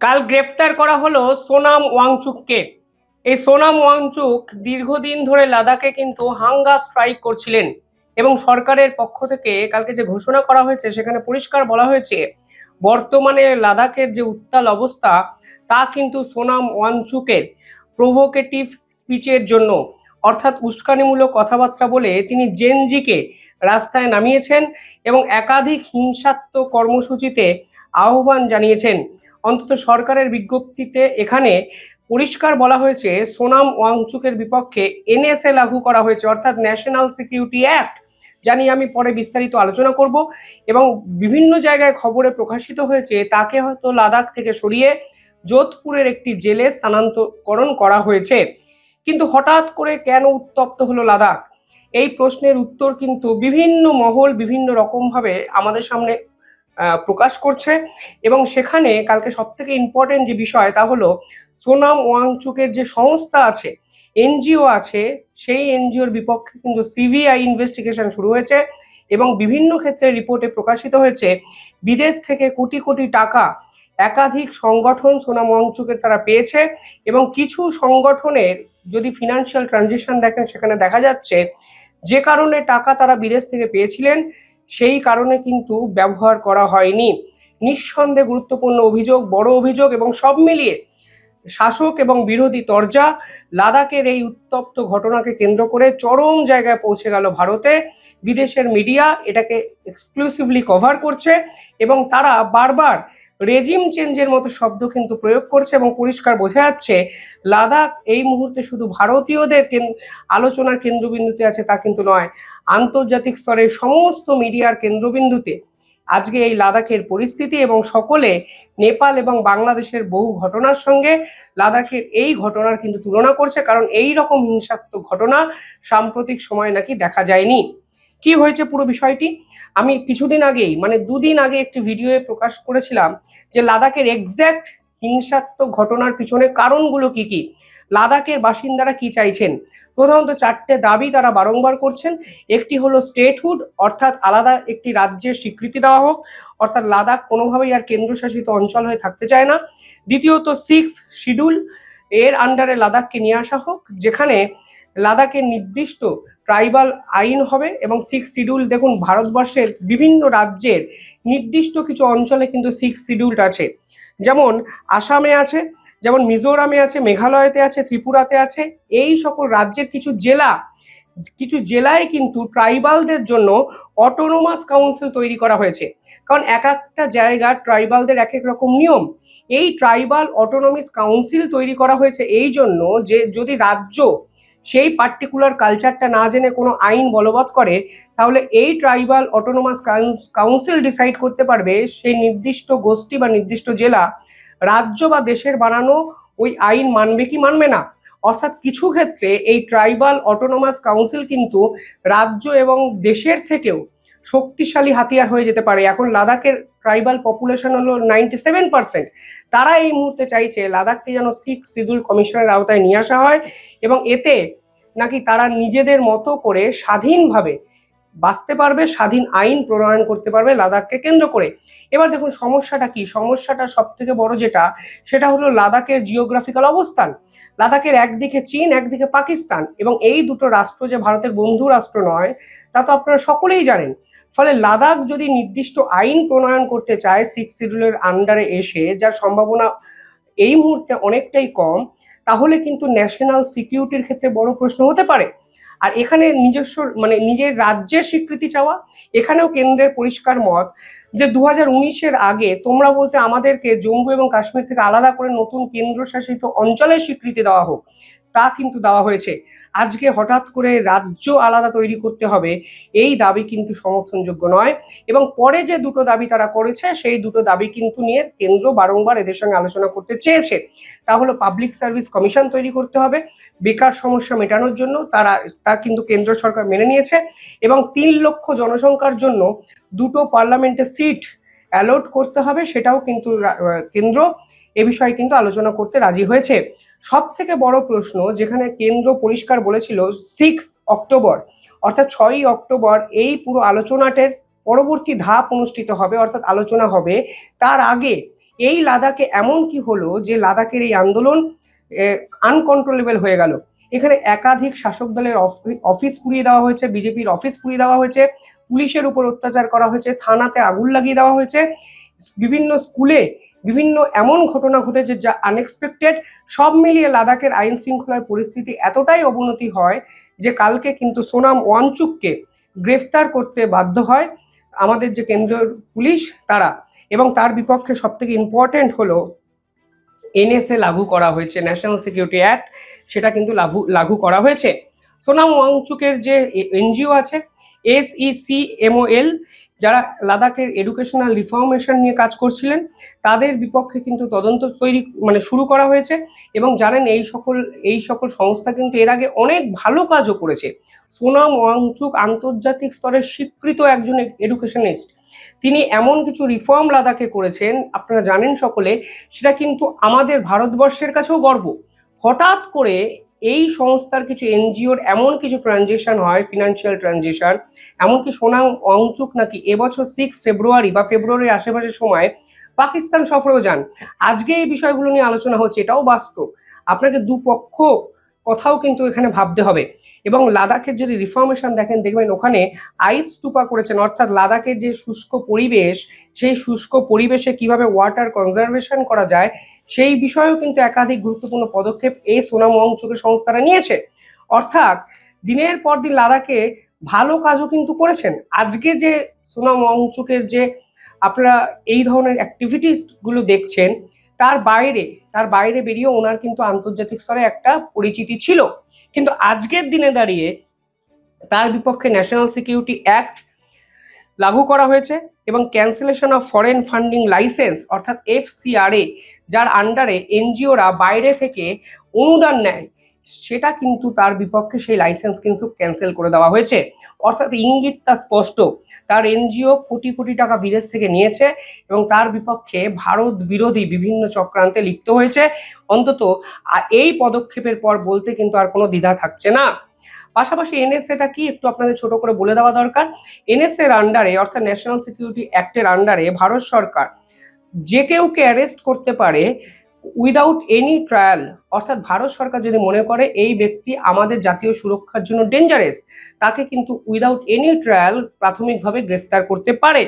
কাল গ্রেফতার করা হলো সোনাম ওয়াংচুককে। এই সোনাম ওয়াংচুক দীর্ঘদিন ধরে লাদাখে কিন্তু হাঙ্গা স্ট্রাইক করছিলেন এবং সরকারের পক্ষ থেকে কালকে যে ঘোষণা করা হয়েছে, সেখানে পরিষ্কার বলা হয়েছে, বর্তমানে লাদাখের যে উত্তাল অবস্থা, তা কিন্তু সোনাম ওয়াংচুকের প্রভোকেটিভ স্পিচের জন্য, অর্থাৎ উস্কানিমূলক কথাবার্তা বলে তিনি জেনজিকে রাস্তায় নামিয়েছেন এবং একাধিক হিংসাত্মক কর্মসূচিতে আহ্বান জানিয়েছেন। অন্তত সরকারের বিজ্ঞপ্তিতে এখানে পরিষ্কার বলা হয়েছে, সোনাম ওয়াংচুকের বিপক্ষে এনএসএ লাগু করা হয়েছে, অর্থাৎ ন্যাশনাল সিকিউরিটি অ্যাক্ট জানি আমি পরে বিস্তারিত আলোচনা করব। এবং বিভিন্ন জায়গায় খবরে প্রকাশিত হয়েছে, তাকে হয়তো লাদাখ থেকে সরিয়ে যোধপুরের একটি জেলে স্থানান্তরকরণ করা হয়েছে। কিন্তু হঠাৎ করে কেন উত্তপ্ত হলো লাদাখ? এই প্রশ্নের উত্তর কিন্তু বিভিন্ন মহল বিভিন্ন রকমভাবে আমাদের সামনে প্রকাশ করছে। এবং সেখানে কালকে সব থেকে ইম্পর্টেন্ট যে বিষয় তা হলো সোনাম ওয়াংচুকের যে সংস্থা আছে, এনজিও আছে, সেই এনজিওর বিপক্ষে কিন্তু সিবিআই ইনভেস্টিগেশন শুরু হয়েছে এবং বিভিন্ন ক্ষেত্রে রিপোর্টে প্রকাশিত হয়েছে, বিদেশ থেকে কোটি কোটি টাকা একাধিক সংগঠন সোনাম ওয়াংচুকের তারা পেয়েছে এবং কিছু সংগঠনের যদি ফিনান্সিয়াল ট্রানজেকশন দেখেন সেখানে দেখা যাচ্ছে যে কারণে টাকা তারা বিদেশ থেকে পেয়েছিলেন সেই কারণে কিন্তু ব্যবহার করা হয়নি। নিঃসন্দেহে গুরুত্বপূর্ণ অভিযোগ, বড় অভিযোগ এবং সব মিলিয়ে শাসক এবং বিরোধী তরজা লাদাখের এই উত্তপ্ত ঘটনাকে কেন্দ্র করে চরম জায়গায় পৌঁছে গেল ভারতে। বিদেশের মিডিয়া এটাকে এক্সক্লুসিভলি কভার করছে এবং তারা বারবার রেজিম চেঞ্জের মতো শব্দ কিন্তু প্রয়োগ করছে এবং পরিষ্কার বোঝা যাচ্ছে লাদাখ এই মুহূর্তে শুধু ভারতীয়দের আলোচনার কেন্দ্রবিন্দুতে আছে তা কিন্তু নয়। আন্তর্জাতিক স্তরের সমস্ত মিডিয়ার কেন্দ্রবিন্দুতে আজকে এই লাদাখের পরিস্থিতি এবং সকলে নেপাল এবং বাংলাদেশের বহু ঘটনার সঙ্গে লাদাখের এই ঘটনার কিন্তু তুলনা করছে, কারণ এই রকম হিংসাত্মক ঘটনা সাম্প্রতিক সময় নাকি দেখা যায়নি। কি হয়েছে পুরো বিষয়টি? আমি কিছুদিন আগেই মানে দুদিন আগে একটি ভিডিওয়ে প্রকাশ করেছিলাম যে লাদাখের এক্স্যাক্ট হিংসাত্মক ঘটনার পিছনে কারণগুলো কি কি? লাদাখের বাসিন্দারা কি চাইছেন? প্রধানত চারটে দাবি তারা বারংবার করছেন। একটি হলো স্টেটহুড অর্থাৎ আলাদা একটি রাজ্যের স্বীকৃতি দেওয়া হোক, অর্থাৎ লাদাখ কোনোভাবেই আর কেন্দ্রশাসিত অঞ্চল হয়ে থাকতে চায় না। দ্বিতীয়ত সিক্স শিডিউল এর আন্ডারে লাদাখকে নিয়ে আসা হোক, যেখানে লাদাখের নির্দিষ্ট ট্রাইবাল আইন হবে এবং সিক্স শিডিউল, দেখুন, ভারতবর্ষের বিভিন্ন রাজ্যের নির্দিষ্ট কিছু অঞ্চলে কিন্তু সিক্স শিডিউলড আছে। যেমন আসামে আছে, যেমন মিজোরামে আছে, মেঘালয়তে আছে, ত্রিপুরাতে আছে, এই সকল রাজ্যের কিছু জেলা, কিছু জেলায় কিন্তু ট্রাইবালদের জন্য অটোনোমাস কাউন্সিল তৈরি করা হয়েছে। কারণ এক একটা জায়গা ট্রাইবালদের এক এক রকম নিয়ম। এই ট্রাইবাল অটোনমিস কাউন্সিল তৈরি করা হয়েছে এই জন্য যে যদি রাজ্য সেই পার্টিকুলার কালচারটা না জেনে কোনো আইন বলবৎ করে, তাহলে এই ট্রাইবাল অটোনোমাস কাউন্সিল ডিসাইড করতে পারবে সেই নির্দিষ্ট গোষ্ঠী বা নির্দিষ্ট জেলা, রাজ্য বা দেশের বানানো ওই আইন মানবে কি মানবে না? অর্থাৎ কিছু ক্ষেত্রে এই ট্রাইবাল অটোনোমাস কাউন্সিল কিন্তু রাজ্য এবং দেশের থেকেও শক্তিশালী হাতিয়ার হয়ে যেতে পারে। এখন লাদাখের ট্রাইবাল পপুলেশন হলো নাইনটি সেভেন পার্সেন্ট তারা এই মুহূর্তে চাইছে লাদাখকে যেন সিক্স শিডিউল কমিশনের আওতায় নিয়ে আসা হয় এবং এতে নাকি তারা নিজেদের মতো করে স্বাধীনভাবে বাঁচতে পারবে, স্বাধীন আইন প্রণয়ন করতে পারবে লাদাখকে কেন্দ্র করে। এবার দেখুন সমস্যাটা কি? সমস্যাটা সব থেকে বড় যেটা, সেটা হলো লাদাখের জিওগ্রাফিক্যাল অবস্থান। লাদাখের একদিকে চীন, একদিকে পাকিস্তান এবং এই দুটো রাষ্ট্র যে ভারতের বন্ধু রাষ্ট্র নয়, তা তো আপনারা সকলেই জানেন। ফলে লাদাখ যদি নির্দিষ্ট আইন প্রণয়ন করতে চায় সিক্স শিডিউলের আন্ডারে এসে, যার সম্ভাবনা এই মুহূর্তে অনেকটাই কম, তাহলে কিন্তু ন্যাশনাল সিকিউরিটির ক্ষেত্রে বড় প্রশ্ন হতে পারে। আর এখানে নিজস্ব মানে নিজের রাজ্যের স্বীকৃতি চাওয়া, এখানেও কেন্দ্রের পরিষ্কার মত যে দু হাজার আগে তোমরা বলতে আমাদেরকে জম্মু এবং কাশ্মীর থেকে আলাদা করে নতুন কেন্দ্রশাসিত অঞ্চলের স্বীকৃতি দেওয়া হোক। তা কিন্তু দেওয়া হয়েছে। আজকে হঠাৎ করে রাজ্য আলাদা তৈরি করতে হবে, এই দাবি কিন্তু সমর্থনযোগ্য নয়। এবং পরে যে দুটো দাবি তারা করেছে, সেই দুটো দাবি কিন্তু নিয়ে কেন্দ্র বারংবার এদের সঙ্গে আলোচনা করতে চেয়েছে। তা হলো পাবলিক সার্ভিস কমিশন তৈরি করতে হবে, বেকার সমস্যা মেটানোর জন্য তারা, তা কিন্তু কেন্দ্র সরকার মেনে নিয়েছে। এবং তিন লক্ষ জনসংখ্যার জন্য দুটো পার্লামেন্টের সিট অ্যালট করতে হবে, সেটাও কিন্তু কেন্দ্র এ বিষয়ে কিন্তু আলোচনা করতে রাজি হয়েছে। সব থেকে বড় প্রশ্ন যেখানে কেন্দ্র পরিষ্কার বলেছিল সিক্স অক্টোবর অর্থাৎ ছয়ই অক্টোবর এই পুরো আলোচনাটের পরবর্তী ধাপ অনুষ্ঠিত হবে, অর্থাৎ আলোচনা হবে। তার আগে এই লাদাখে এমন কি হলো যে লাদাখের এই আন্দোলন আনকন্ট্রোলেবল হয়ে গেল? এখানে একাধিক শাসক দলের অফি- অফিস পুড়িয়ে দেওয়া হয়েছে, বিজেপির অফিস পুড়িয়ে দেওয়া হয়েছে, পুলিশের উপর অত্যাচার করা হয়েছে, থানাতে আগুন লাগিয়ে দেওয়া হয়েছে, বিভিন্ন স্কুলে বিভিন্ন এমন ঘটনা ঘটেছে যা আনএক্সপেক্টেড সব মিলিয়ে লাদাখের আইন শৃঙ্খলার পরিস্থিতি এতটাই অবনতি হয় যে কালকে কিন্তু সোনাম ওয়াংচুককে গ্রেফতার করতে বাধ্য হয় আমাদের যে কেন্দ্রীয় পুলিশ তারা এবং তার বিপক্ষে সব থেকে ইম্পর্টেন্ট হলো এনএসএ লাগু করা হয়েছে ন্যাশনাল সিকিউরিটি অ্যাক্ট সেটা কিন্তু লাভু লাগু করা হয়েছে। সোনাম ওয়াংচুকের যে এনজিও আছে এস ই সি এমওএল যারা লাদাখের এডুকেশনাল রিফর্মেশন নিয়ে কাজ করছিলেন, তাদের বিপক্ষে কিন্তু তদন্ত তৈরি মানে শুরু করা হয়েছে এবং জানেন এই সকল এই সকল সংস্থা কিন্তু এর আগে অনেক ভালো কাজও করেছে। সোনাম ওয়াংচুক আন্তর্জাতিক স্তরে স্বীকৃত একজন এডুকেশনিস্ট তিনি এমন কিছু রিফর্ম লাদাখে করেছেন, আপনারা জানেন সকলে, সেটা কিন্তু আমাদের ভারতবর্ষের কাছেও গর্ব। হঠাৎ করে এই সংস্থার কিছু এনজিওর এমন কিছু ট্রানজেকশন হয় ফিনান্সিয়াল ট্রানজেকশন এমনকি সোনা অংচুক নাকি এবছর সিক্স ফেব্রুয়ারি বা ফেব্রুয়ারির আশেপাশের সময় পাকিস্তান সফরেও যান। আজকে এই বিষয়গুলো নিয়ে আলোচনা হচ্ছে, এটাও বাস্তব। আপনাকে দুপক্ষ কথাও কিন্তু এখানে ভাবতে হবে। এবং লাদাখের যদি রিফর্মেশন দেখেন, দেখবেন ওখানে আইস টুপা করেছেন, অর্থাৎ লাদাখের যে শুষ্ক পরিবেশ, সেই শুষ্ক পরিবেশে কীভাবে ওয়াটার কনজারভেশন করা যায়, সেই বিষয়েও কিন্তু একাধিক গুরুত্বপূর্ণ পদক্ষেপ এই সোনাম অংচকের সংস্থারা নিয়েছে। অর্থাৎ দিনের পর দিন লাদাখে ভালো কাজও কিন্তু করেছেন। আজকে যে সোনাম অংচকের যে আপনারা এই ধরনের অ্যাক্টিভিটিসগুলো দেখছেন, তার বাইরে তার বাইরে বেরিয়ে ওনার কিন্তু আন্তর্জাতিক স্তরে একটা পরিচিতি ছিল। কিন্তু আজকের দিনে দাঁড়িয়ে তার বিপক্ষে ন্যাশনাল সিকিউরিটি অ্যাক্ট লাগু করা হয়েছে এবং cancellation of foreign funding licence অর্থাৎ এফসিআরএ যার আন্ডারে এনজিওরা বাইরে থেকে অনুদান নেয়। সেটা কিন্তু তার বিপক্ষে সেই লাইসেন্স কিন্তু ক্যান্সেল করে দেওয়া হয়েছে। অর্থাৎ ইঙ্গিতটা স্পষ্ট। তার এনজিও কোটি কোটি টাকা বিদেশ থেকে নিয়েছে এবং তার বিপক্ষে ভারত বিরোধী বিভিন্ন চক্রান্তে লিপ্ত হয়েছে। অন্তত এই পদক্ষেপের পর বলতে কিন্তু আর কোনো দ্বিধা থাকছে না। পাশাপাশি এনএসএটা কি একটু আপনাদের ছোট করে বলে দেওয়া দরকার? এনএসএর আন্ডারে অর্থাৎ ন্যাশনাল সিকিউরিটি অ্যাক্টের আন্ডারে ভারত সরকার যে কেউকে অ্যারেস্ট করতে পারে উইদাউট এনি ট্রায়াল অর্থাৎ ভারত সরকার যদি মনে করে এই ব্যক্তি আমাদের জাতীয় সুরক্ষার জন্য ডেঞ্জারেস তাকে কিন্তু উইদাউট এনি ট্রায়াল প্রাথমিকভাবে গ্রেফতার করতে পারে।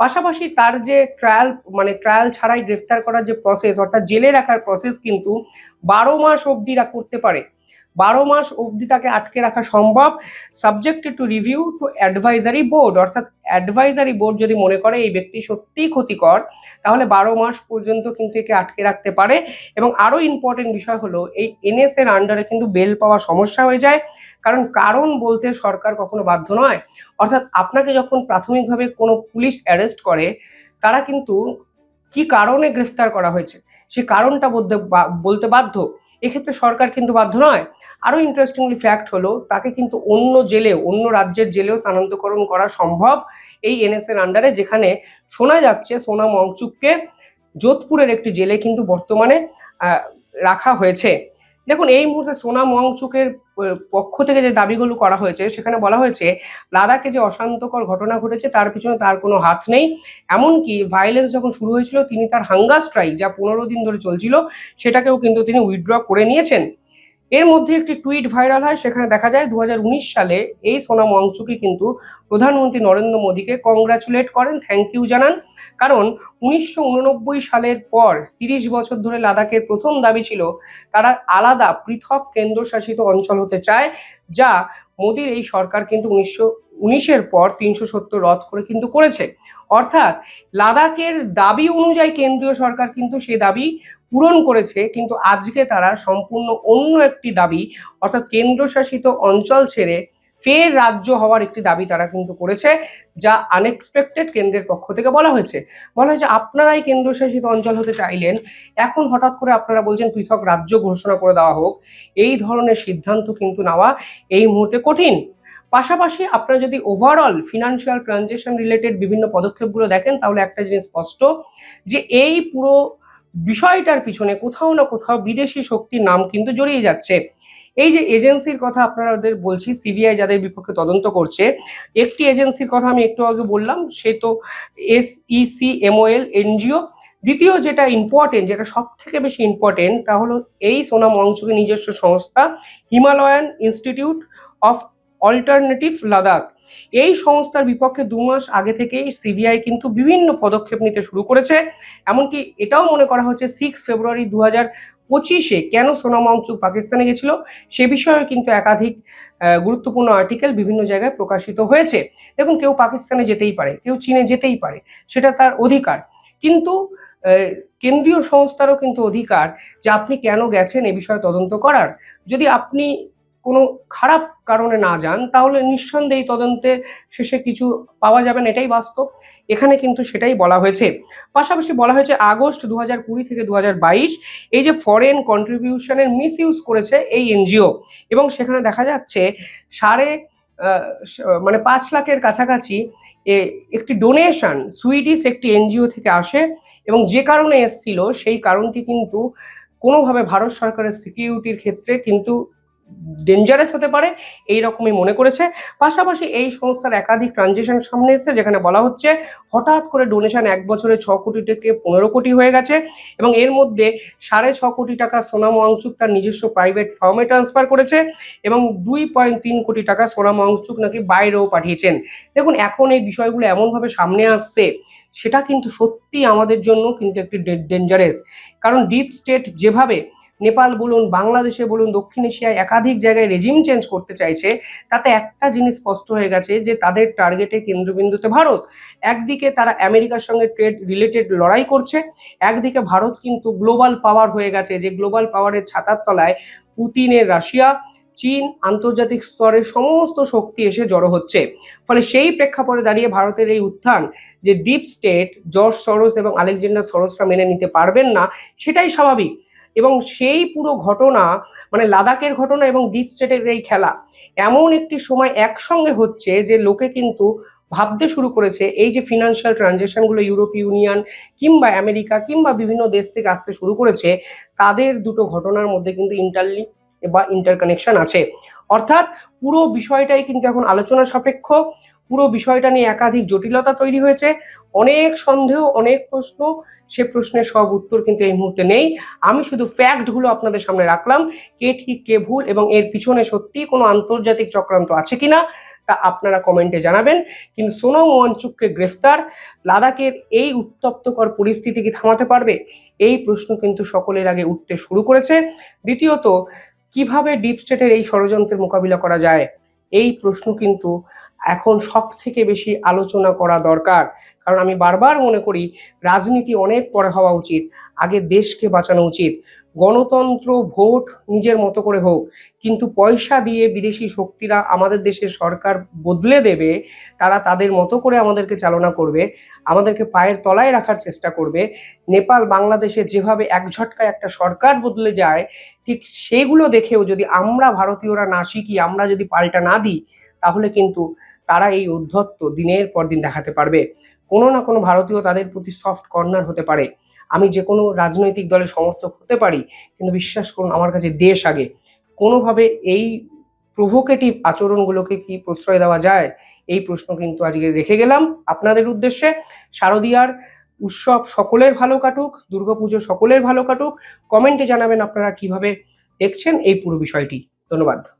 পাশাপাশি তার যে ট্রায়াল মানে ট্রায়াল ছাড়াই গ্রেফতার করার যে প্রসেস অর্থাৎ জেলে রাখার প্রসেস কিন্তু বারো মাস অবধি করতে পারে। বারো মাস অবধি তাকে আটকে রাখা সম্ভব। Subjected to review to advisory board অর্থাৎ অ্যাডভাইজারি বোর্ড যদি মনে করে এই ব্যক্তি সত্যিই ক্ষতিকর, তাহলে বারো মাস পর্যন্ত কিন্তু একে আটকে রাখতে পারে। এবং আরও ইম্পর্টেন্ট বিষয় হলো, এই এনএস এর আন্ডারে কিন্তু বেল পাওয়া সমস্যা হয়ে যায়। কারণ কারণ বলতে সরকার কখনো বাধ্য নয়। অর্থাৎ আপনাকে যখন প্রাথমিকভাবে কোনো পুলিশ অ্যারেস্ট করে, তারা কিন্তু কি কারণে গ্রেফতার করা হয়েছে? সে কারণটা বলতে বলতে বাধ্য? এক্ষেত্রে সরকার কিন্তু বাধ্য নয়। আরও ইন্টারেস্টিংলি ফ্যাক্ট হলো, তাকে কিন্তু অন্য জেলে, অন্য রাজ্যের জেলেও স্থানান্তকরণ করা সম্ভব এই এনএস এর আন্ডারে যেখানে শোনা যাচ্ছে সোনা অংচুককে যোধপুরের একটি জেলে কিন্তু বর্তমানে রাখা হয়েছে। দেখুন, এই মুহূর্তে সোনা মংচুকের পক্ষ থেকে যে দাবিগুলো করা হয়েছে, সেখানে বলা হয়েছে, লাদাখে যে অশান্তকর ঘটনা ঘটেছে, তার পিছনে তার কোনো হাত নেই। এমনকি ভায়োলেন্স যখন শুরু হয়েছিল, তিনি তার হাঙ্গা স্ট্রাইক যা পনেরো দিন ধরে চলছিল, সেটাকেও কিন্তু তিনি উইথড্র করে নিয়েছেন। এর মধ্যে একটি টুইট ভাইরাল হয়, সেখানে দেখা যায় দু হাজার উনিশ সালে এই সোনাম ওয়াংচুকি কিন্তু প্রধানমন্ত্রী নরেন্দ্র মোদীকে কংগ্রাচুলেট করেন থ্যাংক ইউ জানান। কারণ উনিশশো উননব্বই সালের পর তিরিশ বছর ধরে লাদাখের প্রথম দাবি ছিল, তারা আলাদা পৃথক কেন্দ্রশাসিত অঞ্চল হতে চায়, যা মোদীর এই সরকার কিন্তু উনিশশো উনিশের পর তিনশো সত্তর রদ করে কিন্তু করেছে। অর্থাৎ লাদাখের দাবি অনুযায়ী কেন্দ্রীয় সরকার কিন্তু সে দাবি পূরণ করেছে, কিন্তু আজকে তারা সম্পূর্ণ অন্য একটি দাবি, অর্থাৎ কেন্দ্রশাসিত অঞ্চল ছেড়ে ফের রাজ্য হওয়ার একটি দাবি তারা কিন্তু করেছে, যা আনএক্সপেক্টেড কেন্দ্রের পক্ষ থেকে বলা হয়েছে। বলা হয়েছে, আপনারাই কেন্দ্রশাসিত অঞ্চল হতে চাইলেন, এখন হঠাৎ করে আপনারা বলছেন পৃথক রাজ্য ঘোষণা করে দেওয়া হোক, এই ধরনের সিদ্ধান্ত কিন্তু নেওয়া এই মুহূর্তে কঠিন। পাশাপাশি আপনারা যদি ওভারঅল ফিনান্সিয়াল ট্রানজেকশন রিলেটেড বিভিন্ন পদক্ষেপগুলো দেখেন, তাহলে একটা জিনিস স্পষ্ট, যে এই পুরো বিষয়টার পিছনে কোথাও না কোথাও বিদেশি শক্তির নাম কিন্তু জড়িয়ে যাচ্ছে। এই যে এজেন্সির কথা আপনাদের বলছি, সিবিআই যাদের বিপক্ষে তদন্ত করছে, একটি এজেন্সির কথা আমি একটু আগে বললাম, সে তো এস ইসি এমওএল, এনজিও। দ্বিতীয় যেটা ইম্পর্টেন্ট যেটা সব থেকে বেশি ইম্পর্টেন্ট তা হলো এই সোনাম ওয়াংচুকের নিজস্ব সংস্থা Himalayan institute of alternative Ladakh এই সংস্থার বিপক্ষে দু মাস আগে থেকেই সিবিআই কিন্তু বিভিন্ন পদক্ষেপ নিতে শুরু করেছে। এমনকি এটাও মনে করা হচ্ছে সিক্স ফেব্রুয়ারি দু হাজার পঁচিশে কেন সোনাম ওয়াংচুক পাকিস্তানে গেছিল, সে বিষয়ে কিন্তু একাধিক গুরুত্বপূর্ণ আর্টিকেল বিভিন্ন জায়গায় প্রকাশিত হয়েছে। দেখুন, কেউ পাকিস্তানে যেতেই পারে, কেউ চীনে যেতেই পারে, সেটা তার অধিকার। কিন্তু কেন্দ্রীয় সংস্থারও কিন্তু অধিকার যে আপনি কেন গেছেন এ বিষয়ে তদন্ত করার। যদি আপনি কোনো খারাপ কারণে না যান, তাহলে নিঃসন্দেহে তদন্তে শেষে কিছু পাওয়া যাবে না, এটাই বাস্তব। এখানে কিন্তু সেটাই বলা হয়েছে। পাশাপাশি বলা হয়েছে, আগস্ট দু হাজার কুড়ি থেকে দু হাজার বাইশ এই যে ফরেন কন্ট্রিবিউশনের মিস ইউজ করেছে এই এনজিও, এবং সেখানে দেখা যাচ্ছে সাড়ে মানে পাঁচ লাখের কাছাকাছি একটি ডোনেশন সুইডিশ একটি এনজিও থেকে আসে, এবং যে কারণে এসছিল সেই কারণটি কিন্তু কোনোভাবে ভারত সরকারের সিকিউরিটির ক্ষেত্রে কিন্তু ডেঞ্জারাস হতে পারে এই রকমই মনে করেছে। পাশাপাশি এই সংস্থার একাধিক ট্রানজেকশন সামনে এসেছে, যেখানে বলা হচ্ছে হঠাৎ করে ডোনেশন এক বছরে ছ কোটি থেকে পনেরো কোটি হয়ে গেছে এবং এর মধ্যে সাড়ে ছ কোটি টাকা সোনাম ওয়াংচুক তার নিজস্ব প্রাইভেট ফার্মে ট্রান্সফার করেছে এবং দুই পয়েন্ট তিন কোটি টাকা সোনাম ওয়াংচুক নাকি বাইরেও পাঠিয়েছেন। দেখুন, এখন এই বিষয়গুলো এমনভাবে সামনে আসছে, সেটা কিন্তু সত্যি আমাদের জন্য কিন্তু একটি ডেঞ্জারাস কারণ ডিপ স্টেট যেভাবে নেপাল বলুন, বাংলাদেশে বলুন, দক্ষিণ এশিয়ায় একাধিক জায়গায় রেজিম চেঞ্জ করতে চাইছে, তাতে একটা জিনিস স্পষ্ট হয়ে গেছে যে তাদের টার্গেটে কেন্দ্রবিন্দুতে ভারত। একদিকে তারা আমেরিকার সঙ্গে ট্রেড রিলেটেড লড়াই করছে, একদিকে ভারত কিন্তু গ্লোবাল পাওয়ার হয়ে গেছে, যে গ্লোবাল পাওয়ারের ছাতার তলায় পুতিনের রাশিয়া, চীন আন্তর্জাতিক স্তরের সমস্ত শক্তি এসে জড়ো হচ্ছে। ফলে সেই প্রেক্ষাপটে দাঁড়িয়ে ভারতের এই উত্থান যে ডিপ স্টেট জর্জ সরোস এবং আলেকজান্ডার সরোসরা মেনে নিতে পারবেন না, সেটাই স্বাভাবিক। এবং সেই পুরো ঘটনা মানে লাদাখের ঘটনা এবং ডিপ স্টেটের এই খেলা, এমন একটি সময় একসঙ্গে হচ্ছে যে লোকে কিন্তু ভাবতে শুরু করেছে এই যে ফিনান্সিয়াল ট্রানজেকশনগুলো ইউরোপ ইউনিয়ন কিংবা আমেরিকা কিংবা বিভিন্ন দেশ থেকে আসতে শুরু করেছে, তাদের দুটো ঘটনার মধ্যে কিন্তু ইন্টারলি বা ইন্টারকানেকশন আছে। অর্থাৎ পুরো বিষয়টাই কিন্তু এখন আলোচনা সাপেক্ষ। পুরো বিষয়টা নিয়ে একাধিক জটিলতা তৈরি হয়েছে। অনেক সন্দেহ, অনেক প্রশ্ন, সে প্রশ্নের সব উত্তর কিন্তু এই মুহূর্তে নেই। আমি শুধু ফ্যাক্টগুলো আপনাদের সামনে রাখলাম, কে ঠিক, কে ভুল এবং এর পিছনে সত্যি কোনো আন্তর্জাতিক চক্রান্ত আছে কিনা তা আপনারা কমেন্টে জানাবেন। কিন্তু সোনম ওয়ানচুককে গ্রেফতার, লাদাখের এই উত্তপ্তকর পরিস্থিতি কি থামাতে পারবে? এই প্রশ্ন কিন্তু সকলের আগে উঠতে শুরু করেছে। দ্বিতীয়ত, কীভাবে ডিপ স্টেটের এই ষড়যন্ত্রের মোকাবিলা করা যায়? এই প্রশ্ন কিন্তু এখন সব থেকে বেশি আলোচনা করা দরকার। কারণ আমি বারবার মনে করি, রাজনীতি অনেক পরে হওয়া উচিত, আগে দেশকে বাঁচানো উচিত। গণতন্ত্র, ভোট নিজের মতো করে হোক, কিন্তু পয়সা দিয়ে বিদেশি শক্তিরা আমাদের দেশের সরকার বদলে দেবে, তারা তাদের মতো করে আমাদেরকে চালনা করবে, আমাদেরকে পায়ের তলায় রাখার চেষ্টা করবে। নেপাল, বাংলাদেশে যেভাবে এক ঝটকায় একটা সরকার বদলে যায়, ঠিক সেগুলো দেখেও যদি আমরা ভারতীয়রা না শিখি, আমরা যদি পাল্টা না দিই তাহলে কিন্তু তারা এই উদ্ধত্ত দিনের পর দিন দেখাতে পারবে। কোনো না কোনো ভারতীয় তাদের প্রতি সফট কর্নার হতে পারে। আমি যে কোনো রাজনৈতিক দলের সমর্থক হতে পারি, কিন্তু বিশ্বাস করুন, আমার কাছে দেশ আগে। কোনোভাবে এই প্রভোকেটিভ আচরণগুলোকে কি প্রশ্রয় দেওয়া যায়, এই প্রশ্ন কিন্তু আজকে রেখে গেলাম আপনাদের উদ্দেশ্যে। শারদীয়ার উৎসব সকলের ভালো কাটুক, দুর্গাপুজো সকলের ভালো কাটুক। কমেন্টে জানাবেন আপনারা কীভাবে দেখছেন এই পুরো বিষয়টি। ধন্যবাদ।